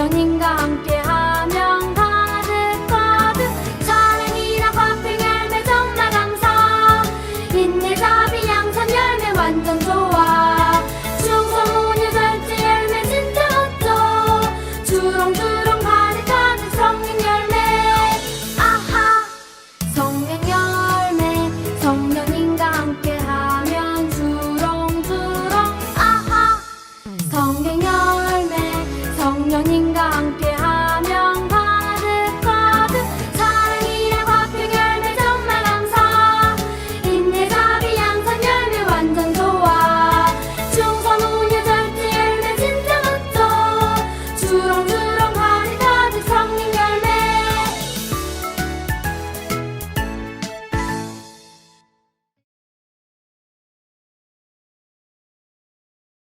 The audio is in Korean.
소년인가 함께